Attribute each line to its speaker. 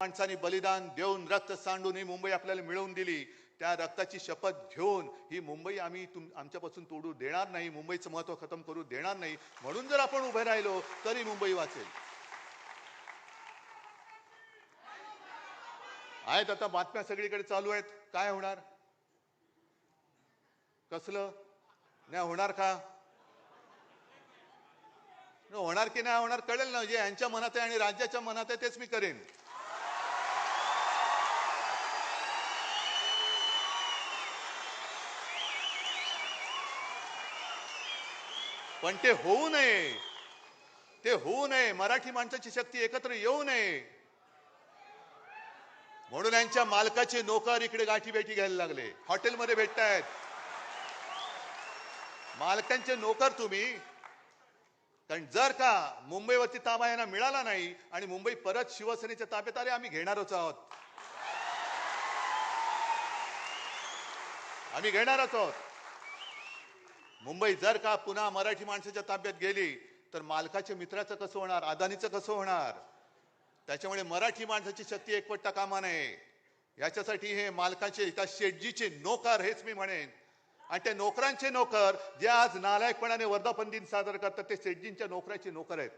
Speaker 1: माणसांनी बलिदान देऊन रक्त सांडून ही मुंबई आपल्याला मिळवून दिली. त्या रक्ताची शपथ घेऊन ही मुंबई आम्ही तुम आमच्यापासून तोडू देणार नाही मुंबईचं महत्त्व खतम करू देणार नाही. म्हणून जर आपण उभे राहिलो तरी मुंबई वाचेल. आहेत आता बातम्या सगळीकडे चालू आहेत. काय होणार? कसलं? नाही होणार का? होणार की नाही होणार कळेल ना. जे यांच्या मनात आहे आणि राज्याच्या मनात आहे तेच मी करेन. पण ते होऊ नये. ते होऊ नये. मराठी माणसाची शक्ती एकत्र येऊ नये. म्हणून यांच्या मालकाचे नोकर इकडे गाठी भेटी घ्यायला लागले. हॉटेलमध्ये भेटतायत. मालकांचे नोकर तुम्ही. कारण जर का मुंबईवरती ताबा यांना मिळाला नाही आणि मुंबई परत शिवसेनेच्या ताब्यात आले आम्ही घेणारच आहोत. आम्ही घेणारच आहोत. मुंबई जर का पुन्हा मराठी माणसाच्या ताब्यात गेली तर मालकाच्या मित्राचं कसं होणार अदानीचं कसं होणार? त्याच्यामुळे मराठी माणसाची शक्ती एकवटता कामा नये. याच्यासाठी हे मालकाचे त्या शेटजीचे नोकर हेच मी म्हणेन. आणि त्या नोकरांचे नोकर जे आज नालायकपणाने वर्धापन दिन साजरा करतात ते शेटजींच्या नोकराचे नोकर आहेत.